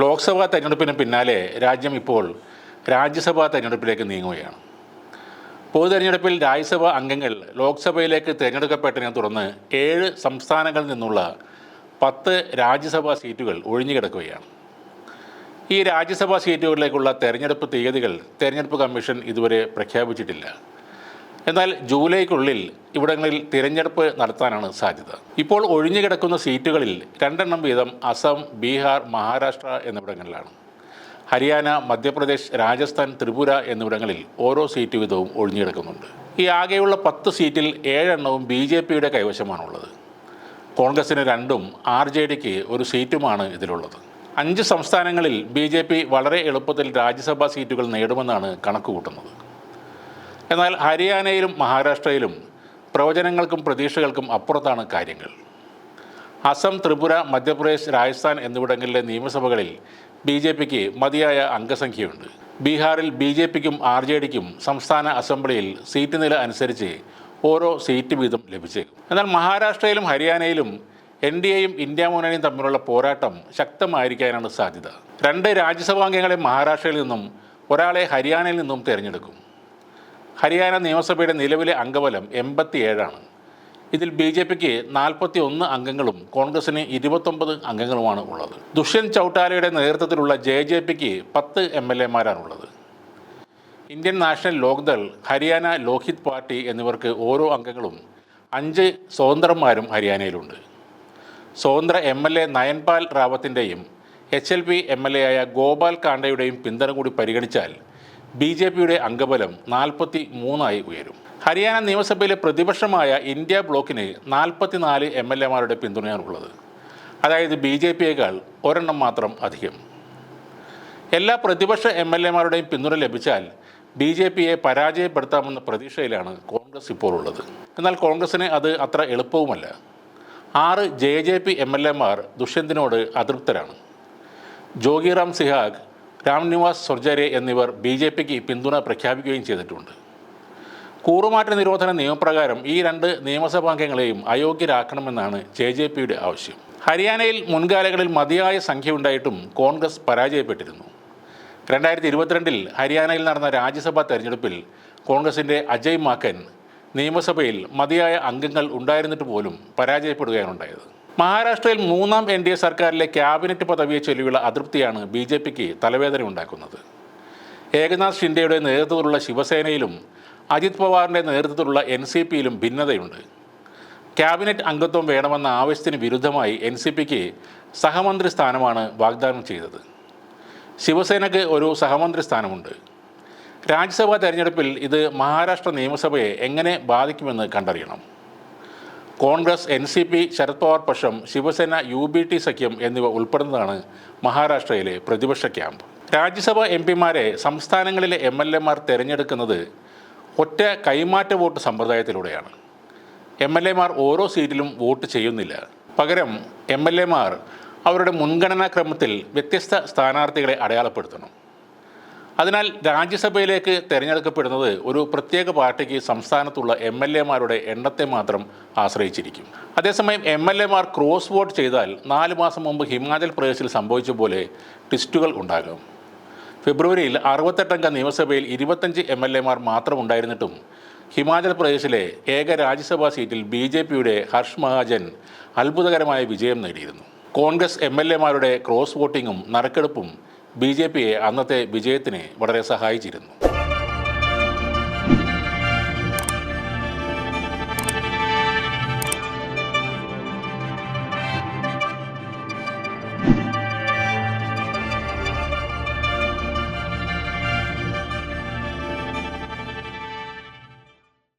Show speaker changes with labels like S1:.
S1: ലോക്സഭാ തെരഞ്ഞെടുപ്പിന് പിന്നാലെ രാജ്യം ഇപ്പോൾ രാജ്യസഭാ തെരഞ്ഞെടുപ്പിലേക്ക് നീങ്ങുകയാണ്. പൊതു തെരഞ്ഞെടുപ്പിൽ രാജ്യസഭാ അംഗങ്ങൾ ലോക്സഭയിലേക്ക് തിരഞ്ഞെടുക്കപ്പെട്ടതിനെ തുടർന്ന് ഏഴ് സംസ്ഥാനങ്ങളിൽ നിന്നുള്ള പത്ത് രാജ്യസഭാ സീറ്റുകൾ ഒഴിഞ്ഞുകിടക്കുകയാണ് ഈ രാജ്യസഭാ സീറ്റുകളിലേക്കുള്ള തെരഞ്ഞെടുപ്പ് തീയതികൾ തെരഞ്ഞെടുപ്പ് കമ്മീഷൻ ഇതുവരെ പ്രഖ്യാപിച്ചിട്ടില്ല. എന്നാൽ ജൂലൈക്കുള്ളിൽ ഇവിടങ്ങളിൽ തിരഞ്ഞെടുപ്പ് നടത്താനാണ് സാധ്യത. ഇപ്പോൾ ഒഴിഞ്ഞുകിടക്കുന്ന സീറ്റുകളിൽ രണ്ടെണ്ണം വീതം അസം ബീഹാർ മഹാരാഷ്ട്ര എന്നിവിടങ്ങളിലാണ്. ഹരിയാന മധ്യപ്രദേശ് രാജസ്ഥാൻ ത്രിപുര എന്നിവിടങ്ങളിൽ ഓരോ സീറ്റ് വീതവും ഒഴിഞ്ഞുകിടക്കുന്നുണ്ട്. ഈ ആകെയുള്ള പത്ത് സീറ്റിൽ ഏഴെണ്ണവും ബി ജെ പിയുടെ കൈവശമാണുള്ളത്. കോൺഗ്രസിന് രണ്ടും ആർ ജെ ഡിക്ക് ഒരു സീറ്റുമാണ് ഇതിലുള്ളത്. അഞ്ച് സംസ്ഥാനങ്ങളിൽ ബി ജെ പി വളരെ എളുപ്പത്തിൽ രാജ്യസഭാ സീറ്റുകൾ നേടുമെന്നാണ് കണക്കുകൂട്ടുന്നത്. എന്നാൽ ഹരിയാനയിലും മഹാരാഷ്ട്രയിലും പ്രവചനങ്ങൾക്കും പ്രതീക്ഷകൾക്കും അപ്പുറത്താണ് കാര്യങ്ങൾ. അസം ത്രിപുര മധ്യപ്രദേശ് രാജസ്ഥാൻ എന്നിവിടങ്ങളിലെ നിയമസഭകളിൽ ബി ജെ പിക്ക് മതിയായ അംഗസംഖ്യയുണ്ട്. ബീഹാറിൽ ബി ജെ പിക്കും ആർ ജെ ഡിക്കും സംസ്ഥാന അസംബ്ലിയിൽ സീറ്റ് നില അനുസരിച്ച് ഓരോ സീറ്റ് വീതം ലഭിച്ചേക്കും. എന്നാൽ മഹാരാഷ്ട്രയിലും ഹരിയാനയിലും എൻ ഡി എയും ഇന്ത്യ മുന്നണിയും തമ്മിലുള്ള പോരാട്ടം ശക്തമായിരിക്കാനാണ് സാധ്യത. രണ്ട് രാജ്യസഭാംഗങ്ങളെ മഹാരാഷ്ട്രയിൽ നിന്നും ഒരാളെ ഹരിയാനയിൽ നിന്നും തിരഞ്ഞെടുക്കും. ഹരിയാന നിയമസഭയുടെ നിലവിലെ അംഗബലം എൺപത്തിയേഴാണ്. ഇതിൽ ബി ജെ പിക്ക് നാൽപ്പത്തി ഒന്ന് അംഗങ്ങളും കോൺഗ്രസിന് ഇരുപത്തൊമ്പത് അംഗങ്ങളുമാണ് ഉള്ളത്. ദുഷ്യന്ത് ചൗട്ടാലയുടെ നേതൃത്വത്തിലുള്ള ജെ ജെ പിക്ക് പത്ത് M L എമാരാണുള്ളത്. Indian National Lokdal Haryana Lohit party എന്നിവർക്ക് ഓരോ അംഗങ്ങളും അഞ്ച് സ്വതന്ത്രന്മാരും ഹരിയാനയിലുണ്ട്. സ്വതന്ത്ര M L A Nayanpal റാവത്തിന്റെയും H L P M L A ആയ ഗോപാൽ കാണ്ടയുടെയും പിന്തുണ കൂടി പരിഗണിച്ചാൽ ബി ജെ പിയുടെ അംഗബലം നാൽപ്പത്തി മൂന്നായി ഉയരും. ഹരിയാന നിയമസഭയിലെ പ്രതിപക്ഷമായ ഇന്ത്യ ബ്ലോക്കിന് നാൽപ്പത്തിനാല് എം എൽ എമാരുടെ പിന്തുണയാണുള്ളത്. അതായത് ബി ജെ പിയേക്കാൾ ഒരെണ്ണം മാത്രം അധികം. എല്ലാ പ്രതിപക്ഷ എം എൽ എമാരുടെയും പിന്തുണ ലഭിച്ചാൽ ബി ജെ പിയെ പരാജയപ്പെടുത്താമെന്ന പ്രതീക്ഷയിലാണ് കോൺഗ്രസ് ഇപ്പോൾ ഉള്ളത് എന്നാൽ കോൺഗ്രസിന് അത് അത്ര എളുപ്പവുമല്ല. ആറ് J J P M L എമാർ ദുഷ്യന്തിനോട് അതൃപ്തരാണ്. ജോഗിറാം സിഹാഗ് രാംനിവാസ് സുർജരെ എന്നിവർ ബി ജെ പിക്ക് പിന്തുണ പ്രഖ്യാപിക്കുകയും ചെയ്തിട്ടുണ്ട്. കൂറുമാറ്റ നിരോധന നിയമപ്രകാരം ഈ രണ്ട് നിയമസഭാംഗങ്ങളെയും അയോഗ്യരാക്കണമെന്നാണ് ജെ ജെ പിയുടെ ആവശ്യം. ഹരിയാനയിൽ മുൻകാലങ്ങളിൽ മതിയായ സംഖ്യ ഉണ്ടായിട്ടും കോൺഗ്രസ് പരാജയപ്പെട്ടിരുന്നു. രണ്ടായിരത്തി ഇരുപത്തിരണ്ടിൽ ഹരിയാനയിൽ നടന്ന രാജ്യസഭാ തെരഞ്ഞെടുപ്പിൽ കോൺഗ്രസിന്റെ അജയ് മാക്കൻ നിയമസഭയിൽ മതിയായ അംഗങ്ങൾ ഉണ്ടായിരുന്നിട്ട് പോലും പരാജയപ്പെടുകയാണ് പരാജയപ്പെടുകയാണുണ്ടായത് മഹാരാഷ്ട്രയിൽ മൂന്നാം എൻ ഡി എ സർക്കാരിലെ ക്യാബിനറ്റ് പദവിയെ ചൊല്ലിയുള്ള അതൃപ്തിയാണ് ബി ജെ പിക്ക് തലവേദന ഉണ്ടാക്കുന്നത്. ഏകനാഥ് ഷിൻഡെയുടെ നേതൃത്വത്തിലുള്ള ശിവസേനയിലും അജിത് പവാറിന്റെ നേതൃത്വത്തിലുള്ള എൻ സി പിയിലും ഭിന്നതയുണ്ട്. ക്യാബിനറ്റ് അംഗത്വം വേണമെന്ന ആവശ്യത്തിന് വിരുദ്ധമായി എൻ സി പിക്ക് സഹമന്ത്രി സ്ഥാനമാണ് വാഗ്ദാനം ചെയ്തത്. ശിവസേനയ്ക്ക് ഒരു സഹമന്ത്രി സ്ഥാനമുണ്ട്. രാജ്യസഭാ തെരഞ്ഞെടുപ്പിൽ ഇത് മഹാരാഷ്ട്ര നിയമസഭയെ എങ്ങനെ ബാധിക്കുമെന്ന് കണ്ടറിയണം. Congress N C P Sharad Pawar പക്ഷം ശിവസേന യു ബി ടി സഖ്യം എന്നിവ ഉൾപ്പെടുന്നതാണ് മഹാരാഷ്ട്രയിലെ പ്രതിപക്ഷ ക്യാമ്പ്. രാജ്യസഭാ എം പിമാരെ സംസ്ഥാനങ്ങളിലെ എം എൽ എമാർ തിരഞ്ഞെടുക്കുന്നത് ഒറ്റ കൈമാറ്റ വോട്ട് സമ്പ്രദായത്തിലൂടെയാണ്. എം എൽ എമാർ ഓരോ സീറ്റിലും വോട്ട് ചെയ്യുന്നില്ല. പകരം എം എൽ എമാർ അവരുടെ മുൻഗണനാക്രമത്തിൽ വ്യത്യസ്ത സ്ഥാനാർത്ഥികളെ അടയാളപ്പെടുത്തണം. അതിനാൽ രാജ്യസഭയിലേക്ക് തിരഞ്ഞെടുക്കപ്പെടുന്നത് ഒരു പ്രത്യേക പാർട്ടിക്ക് സംസ്ഥാനത്തുള്ള എം എൽ എമാരുടെ എണ്ണത്തെ മാത്രം ആശ്രയിച്ചിരിക്കും. അതേസമയം എം എൽ എമാർ ക്രോസ് വോട്ട് ചെയ്താൽ നാല് മാസം മുമ്പ് ഹിമാചൽ പ്രദേശിൽ സംഭവിച്ച പോലെ ട്വിസ്റ്റുകൾ ഉണ്ടാകും. ഫെബ്രുവരിയിൽ അറുപത്തെട്ടംഗ നിയമസഭയിൽ ഇരുപത്തഞ്ച് എം എൽ എമാർ മാത്രം ഉണ്ടായിരുന്നിട്ടും ഹിമാചൽ പ്രദേശിലെ ഏക രാജ്യസഭാ സീറ്റിൽ ബി ജെ പിയുടെ ഹർഷ് മഹാജൻ അത്ഭുതകരമായ വിജയം നേടിയിരുന്നു. കോൺഗ്രസ് എം എൽ എമാരുടെ ക്രോസ് വോട്ടിങ്ങും നറുക്കെടുപ്പും ബി ജെ പിയെ അന്നത്തെ വിജയത്തിനെ വളരെ സഹായിച്ചിരുന്നു.